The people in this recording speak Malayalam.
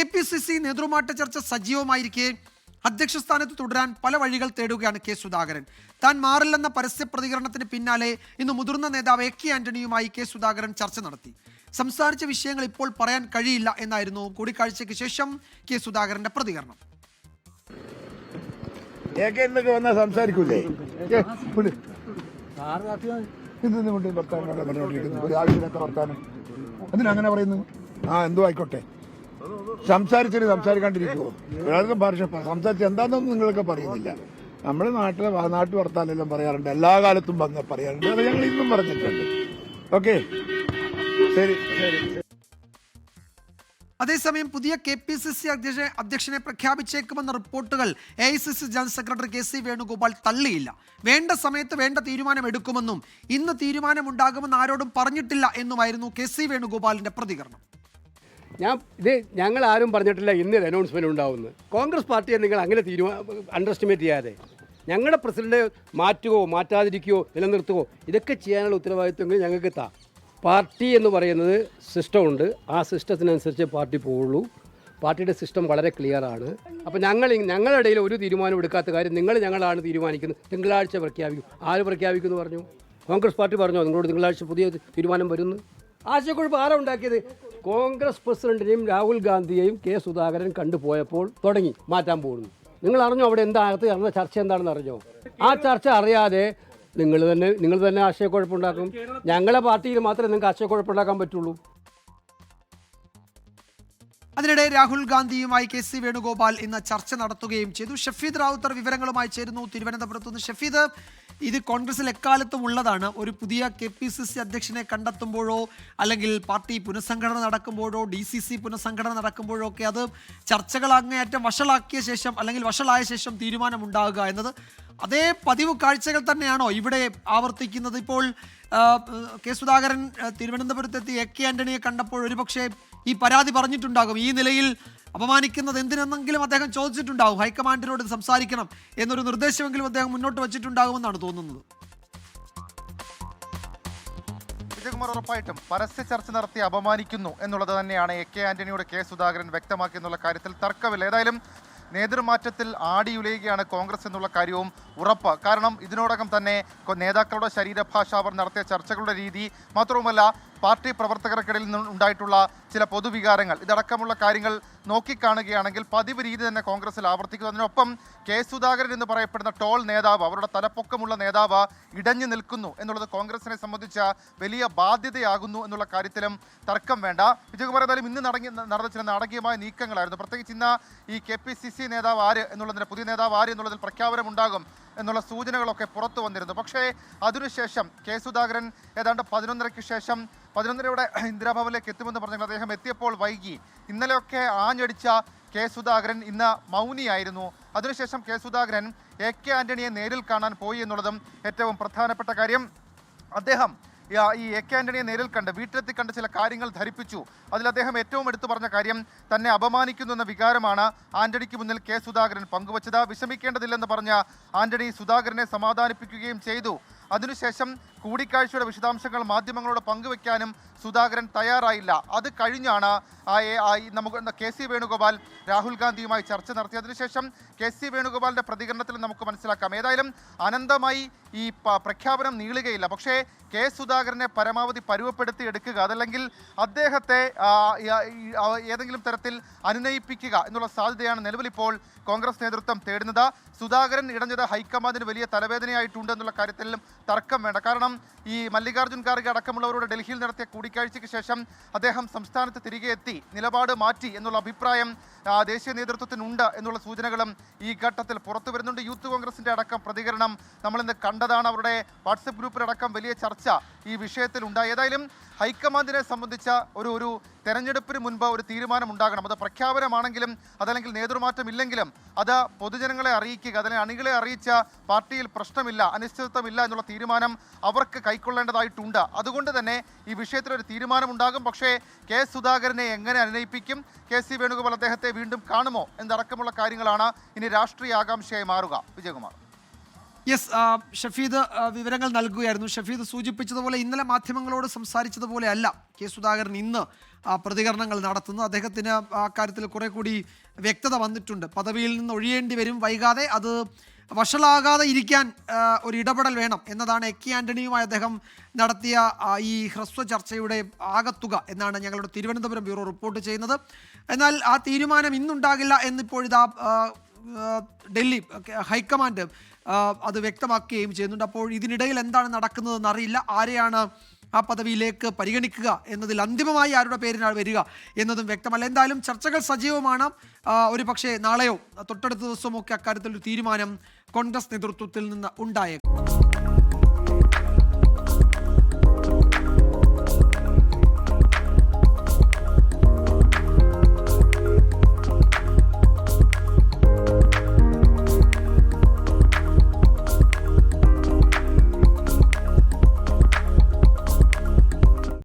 കെ പി സി സി നേതൃമാറ്റ ചർച്ച സജീവമായിരിക്കെ. അധ്യക്ഷ സ്ഥാനത്ത് തുടരാൻ പല വഴികൾ തേടുകയാണ് കെ സുധാകരൻ. താൻ മാറില്ലെന്ന പരസ്യ പ്രതികരണത്തിന് പിന്നാലെ ഇന്ന് മുതിർന്ന നേതാവ് എ കെ ആന്റണിയുമായി കെ സുധാകരൻ ചർച്ച നടത്തി. സംസാരിച്ച വിഷയങ്ങൾ ഇപ്പോൾ പറയാൻ കഴിയില്ല എന്നായിരുന്നു കൂടിക്കാഴ്ചയ്ക്ക് ശേഷം കെ സുധാകരന്റെ പ്രതികരണം. സംസാരിക്കൂലേ? പറഞ്ഞുകൊണ്ടിരിക്കുന്നു ഒരു എന്തിനാ അങ്ങനെ പറയുന്നു? ആ എന്തോ ആയിക്കോട്ടെ. സംസാരിച്ചിട്ട് സംസാരിക്കാണ്ടിരിക്കുവോ? വേറെ സംസാരിച്ച് എന്താണെന്നൊന്നും നിങ്ങളൊക്കെ പറയുന്നില്ല. നമ്മുടെ നാട്ടിലെ നാട്ടു വർത്താനെല്ലാം പറയാറുണ്ട്. എല്ലാ കാലത്തും വന്ന് പറയാറുണ്ട്. അത് ഞങ്ങൾ ഇന്നും പറഞ്ഞിട്ടുണ്ട്. ഓക്കെ? ശരി. അതേസമയം പുതിയ കെ പി സി സി അധ്യക്ഷ അധ്യക്ഷനെ പ്രഖ്യാപിച്ചേക്കുമെന്ന റിപ്പോർട്ടുകൾ A I C C general secretary K C Venugopal തള്ളിയില്ല. വേണ്ട സമയത്ത് വേണ്ട തീരുമാനം എടുക്കുമെന്നും ഇന്ന് തീരുമാനമുണ്ടാകുമെന്ന് ആരോടും പറഞ്ഞിട്ടില്ല എന്നുമായിരുന്നു കെ സി വേണുഗോപാലിന്റെ പ്രതികരണം. ഞാൻ ഇത് ഞങ്ങൾ ആരും പറഞ്ഞിട്ടില്ല ഇന്ന് ഒരു അനൗൺസ്മെന്റ് ഉണ്ടാവുമെന്ന്. കോൺഗ്രസ് പാർട്ടിയെ നിങ്ങൾ അങ്ങനെ തീരുമാനം അണ്ടർ എസ്റ്റിമേറ്റ് ചെയ്യാതെ. ഞങ്ങളുടെ പ്രസിഡന്റ് മാറ്റുകയോ മാറ്റാതിരിക്കുകയോ നിലനിർത്തുകയോ ഇതൊക്കെ ചെയ്യാനുള്ള ഉത്തരവാദിത്വങ്ങൾ ഞങ്ങൾക്ക് താ. പാർട്ടി എന്ന് പറയുന്നത് സിസ്റ്റമുണ്ട്. ആ സിസ്റ്റത്തിനനുസരിച്ച് പാർട്ടി പോവുള്ളൂ. പാർട്ടിയുടെ സിസ്റ്റം വളരെ ക്ലിയർ ആണ്. അപ്പോൾ ഞങ്ങൾ ഞങ്ങളുടെ ഇടയിൽ ഒരു തീരുമാനം എടുക്കാത്ത കാര്യം നിങ്ങൾ ഞങ്ങളാണ് തീരുമാനിക്കുന്നത്. തിങ്കളാഴ്ച പ്രഖ്യാപിക്കും. ആര് പ്രഖ്യാപിക്കുമെന്ന് പറഞ്ഞു? കോൺഗ്രസ് പാർട്ടി പറഞ്ഞോ? നിങ്ങളോട് തിങ്കളാഴ്ച പുതിയ തീരുമാനം വരുന്നു? ആശയക്കുഴപ്പം ആരാ ഉണ്ടാക്കിയത്? കോൺഗ്രസ് പ്രസിഡന്റിനെയും രാഹുൽ ഗാന്ധിയെയും കെ സുധാകരൻ കണ്ടുപോയപ്പോൾ തുടങ്ങി മാറ്റാൻ പോകുന്നു. നിങ്ങൾ അറിഞ്ഞോ അവിടെ എന്താ അകത്ത് നടന്ന ചർച്ച എന്താണെന്ന് അറിഞ്ഞോ? ആ ചർച്ച അറിയാതെ നിങ്ങൾ തന്നെ നിങ്ങൾ തന്നെ ആശയക്കുഴപ്പമുണ്ടാക്കും ഞങ്ങളെ പാർട്ടിയിൽ മാത്രമേ നിങ്ങൾക്ക് ആശയക്കുഴപ്പമുണ്ടാക്കാൻ പറ്റുള്ളൂ. അതിനിടെ രാഹുൽ ഗാന്ധിയുമായി കെ സി വേണുഗോപാൽ ഇന്ന് ചർച്ച നടത്തുകയും ചെയ്തു. ഷഫീദ് റാവുത്തർ വിവരങ്ങളുമായി ചേരുന്നു. തിരുവനന്തപുരത്ത് നിന്ന് ഷഫീദ് ഇത് കോൺഗ്രസിൽ എക്കാലത്തും ഉള്ളതാണ്. ഒരു പുതിയ കെ പി സി സി അധ്യക്ഷനെ കണ്ടെത്തുമ്പോഴോ അല്ലെങ്കിൽ പാർട്ടി പുനഃസംഘടന നടക്കുമ്പോഴോ ഡി സി സി പുനഃസംഘടന നടക്കുമ്പോഴോ ഒക്കെ അത് ചർച്ചകൾ അങ്ങേയറ്റം വഷളാക്കിയ ശേഷം അല്ലെങ്കിൽ വഷളായ ശേഷം തീരുമാനമുണ്ടാകുക എന്നത് അതേ പതിവ് കാഴ്ചകൾ തന്നെയാണോ ഇവിടെ ആവർത്തിക്കുന്നത്? ഇപ്പോൾ കെ സുധാകരൻ തിരുവനന്തപുരത്തെത്തി എ കെ ആന്റണിയെ കണ്ടപ്പോൾ ഒരുപക്ഷെ ഈ പരാതി പറഞ്ഞിട്ടുണ്ടാകും. ഈ നിലയിൽ അപമാനിക്കുന്നത് എന്തിനെന്നെങ്കിലും അദ്ദേഹം ചോദിച്ചിട്ടുണ്ടാവും. ഹൈക്കമാൻഡിനോട് സംസാരിക്കണം എന്നൊരു നിർദ്ദേശമെങ്കിലും അദ്ദേഹം മുന്നോട്ട് വച്ചിട്ടുണ്ടാകുമെന്നാണ് തോന്നുന്നത്. വിജയകുമാർ ഉറപ്പായിട്ടും പരസ്യ ചർച്ച നടത്തി അപമാനിക്കുന്നു എന്നുള്ളത് തന്നെയാണ് എ കെ ആന്റണിയുടെ കെ സുധാകരൻ വ്യക്തമാക്കിയെന്നുള്ള കാര്യത്തിൽ തർക്കമില്ല. ഏതായാലും നേതൃമാറ്റത്തിൽ ആടിയുലയുകയാണ് കോൺഗ്രസ് എന്നുള്ള കാര്യവും ഉറപ്പ്. കാരണം ഇതിനോടകം തന്നെ നേതാക്കളുടെ ശരീരഭാഷ അവർ നടത്തിയ ചർച്ചകളുടെ രീതി മാത്രവുമല്ല പാർട്ടി പ്രവർത്തകർക്കിടയിൽ ഉണ്ടായിട്ടുള്ള ചില പൊതുവികാരങ്ങൾ. ഇതടക്കമുള്ള കാര്യങ്ങൾ നോക്കിക്കാണുകയാണെങ്കിൽ പതിവ് രീതി തന്നെ കോൺഗ്രസിൽ ആവർത്തിക്കുന്നു. അതിനൊപ്പം കെ സുധാകരൻ എന്ന് പറയപ്പെടുന്ന ടോൾ നേതാവ് അവരുടെ തലപ്പൊക്കമുള്ള നേതാവ് ഇടഞ്ഞു നിൽക്കുന്നു എന്നുള്ളത് കോൺഗ്രസിനെ സംബന്ധിച്ച വലിയ ബാധ്യതയാകുന്നു എന്നുള്ള കാര്യത്തിലും തർക്കം വേണ്ട. വിജയകുമാർ എന്തായാലും ഇന്ന് നടങ്ങി നടന്ന ചില നാടകീയമായ നീക്കങ്ങളായിരുന്നു. പ്രത്യേകിച്ച് ഇന്ന് ഈ കെ പി സി സി നേതാവ് ആര് എന്നുള്ളതിന് പുതിയ നേതാവ് ആര് എന്നുള്ളതിൽ പ്രഖ്യാപനമുണ്ടാകും. എന്നുള്ള സൂചനകളൊക്കെ പുറത്തു വന്നിരുന്നു. പക്ഷേ അതിനുശേഷം കെ സുധാകരൻ ഏതാണ്ട് പതിനൊന്നരയ്ക്ക് ശേഷം പതിനൊന്നരയുടെ ഇന്ദിരാഭവനിലേക്ക് എത്തുമെന്ന് പറഞ്ഞെങ്കിൽ അദ്ദേഹം എത്തിയപ്പോൾ വൈകി. ഇന്നലെയൊക്കെ ആഞ്ഞടിച്ച കെ സുധാകരൻ ഇന്ന് മൗനിയായിരുന്നു. അതിനുശേഷം കെ സുധാകരൻ എ കെ ആന്റണിയെ നേരിൽ കാണാൻ പോയി എന്നുള്ളതും ഏറ്റവും പ്രധാനപ്പെട്ട കാര്യം. അദ്ദേഹം ഈ എ കെ ആന്റണിയെ നേരിൽ കണ്ട് വീട്ടിലെത്തി കണ്ട് ചില കാര്യങ്ങൾ ധരിപ്പിച്ചു. അതിൽ അദ്ദേഹം ഏറ്റവും എടുത്തു പറഞ്ഞ കാര്യം തന്നെ അപമാനിക്കുന്നു എന്ന വികാരമാണ് ആന്റണിക്ക് മുന്നിൽ കെ സുധാകരൻ പങ്കുവച്ചത്. വിഷമിക്കേണ്ടതില്ലെന്ന് പറഞ്ഞ ആന്റണി സുധാകരനെ സമാധാനിപ്പിക്കുകയും ചെയ്തു. അതിനുശേഷം കൂടിക്കാഴ്ചയുടെ വിശദാംശങ്ങൾ മാധ്യമങ്ങളോട് പങ്കുവെക്കാനും സുധാകരൻ തയ്യാറായില്ല. അത് കഴിഞ്ഞാണ് നമുക്ക് കെ സി വേണുഗോപാൽ രാഹുൽ ഗാന്ധിയുമായി ചർച്ച നടത്തി. അതിനുശേഷം കെ സി വേണുഗോപാലിന്റെ പ്രതികരണത്തിൽ നമുക്ക് മനസ്സിലാക്കാം. ഏതായാലും അനന്തമായി ഈ പ്രഖ്യാപനം നീളുകയില്ല. പക്ഷേ കെ സുധാകരനെ പരമാവധി പരുവപ്പെടുത്തി എടുക്കുക അതല്ലെങ്കിൽ അദ്ദേഹത്തെ ഏതെങ്കിലും തരത്തിൽ അനുനയിപ്പിക്കുക എന്നുള്ള സാധ്യതയാണ് നിലവിലിപ്പോൾ കോൺഗ്രസ് നേതൃത്വം തേടുന്നത്. സുധാകരൻ ഇടഞ്ഞത് ഹൈക്കമാൻഡിന് വലിയ തലവേദനയായിട്ടുണ്ട് എന്നുള്ള കാര്യത്തിലും തർക്കം വേണ്ട. കാരണം ഈ മല്ലികാർജുൻ ഖാർഗെ അടക്കമുള്ളവരോട് ഡൽഹിയിൽ നടത്തിയ കൂടിക്കാഴ്ചയ്ക്ക് ശേഷം അദ്ദേഹം സംസ്ഥാനത്ത് തിരികെ എത്തി നിലപാട് മാറ്റി എന്നുള്ള അഭിപ്രായം ദേശീയ നേതൃത്വത്തിനുണ്ട് എന്നുള്ള സൂചനകളും ഈ ഘട്ടത്തിൽ പുറത്തു വരുന്നുണ്ട്. യൂത്ത് കോൺഗ്രസിന്റെ അടക്കം പ്രതികരണം നമ്മളിന്ന് കണ്ടതാണ്. അവരുടെ വാട്സപ്പ് ഗ്രൂപ്പിലടക്കം വലിയ ചർച്ച ഈ വിഷയത്തിൽ ഉണ്ടായി ഏതായാലും ഹൈക്കമാൻഡിനെ സംബന്ധിച്ച ഒരു ഒരു തെരഞ്ഞെടുപ്പിന് മുൻപ് ഒരു തീരുമാനം ഉണ്ടാകണം അത് പ്രഖ്യാപനമാണെങ്കിലും അതല്ലെങ്കിൽ നേതൃമാറ്റം ഇല്ലെങ്കിലും അത് പൊതുജനങ്ങളെ അറിയിക്കുക അതിനെ അണികളെ അറിയിച്ച പാർട്ടിയിൽ പ്രശ്നമില്ല അനിശ്ചിതത്വമില്ല എന്നുള്ള തീരുമാനം അവർക്ക് കൈക്കൊള്ളേണ്ടതായിട്ടുണ്ട്. അതുകൊണ്ട് തന്നെ ഈ വിഷയത്തിൽ ഒരു തീരുമാനമുണ്ടാകും. പക്ഷേ കെ സുധാകരനെ എങ്ങനെ അനുനയിപ്പിക്കും കെ സി വേണുഗോപാൽ അദ്ദേഹത്തെ വീണ്ടും കാണുമോ? എന്നടക്കമുള്ള കാര്യങ്ങളാണ് ഇനി രാഷ്ട്രീയ ആകാംക്ഷയായി മാറുക. വിജയകുമാർ. യെസ് ഷഫീദ് വിവരങ്ങൾ നൽകുകയായിരുന്നു. ഷഫീദ് സൂചിപ്പിച്ചതുപോലെ ഇന്നലെ മാധ്യമങ്ങളോട് സംസാരിച്ചതുപോലെ അല്ല. കെ സുധാകരൻ ഇന്ന് പ്രതികരണങ്ങൾ നടത്തുന്നു. അദ്ദേഹത്തിന് ആ കാര്യത്തിൽ കുറെ കൂടി വ്യക്തത വന്നിട്ടുണ്ട്. പദവിയിൽ നിന്ന് ഒഴിയേണ്ടി വരും. വൈകാതെ അത് വഷളാകാതെ ഇരിക്കാൻ ഒരു ഇടപെടൽ വേണം എന്നതാണ് എ കെ ആന്റണിയുമായി അദ്ദേഹം നടത്തിയ ഈ ഹ്രസ്വ ചർച്ചയുടെ ആകത്തുക എന്നാണ് ഞങ്ങളുടെ തിരുവനന്തപുരം ബ്യൂറോ റിപ്പോർട്ട് ചെയ്യുന്നത്. എന്നാൽ ആ തീരുമാനം ഇന്നുണ്ടാകില്ല എന്നിപ്പോഴിതാ ഡൽഹി ഹൈക്കമാൻഡ് അത് വ്യക്തമാക്കുകയും ചെയ്യുന്നുണ്ട്. അപ്പോൾ ഇതിനിടയിൽ എന്താണ് നടക്കുന്നതെന്ന് അറിയില്ല. ആരെയാണ് ആ പദവിയിലേക്ക് പരിഗണിക്കുക എന്നതിൽ അന്തിമമായി ആരുടെ പേരിനാണ് വരിക എന്നതും വ്യക്തമല്ല. എന്തായാലും ചർച്ചകൾ സജീവമാണ്. ഒരു പക്ഷേ നാളെയോ തൊട്ടടുത്ത ദിവസമോ ഒക്കെ അക്കാര്യത്തിൽ ഒരു തീരുമാനം കോൺഗ്രസ് നേതൃത്വത്തിൽ നിന്ന് ഉണ്ടായേക്കും.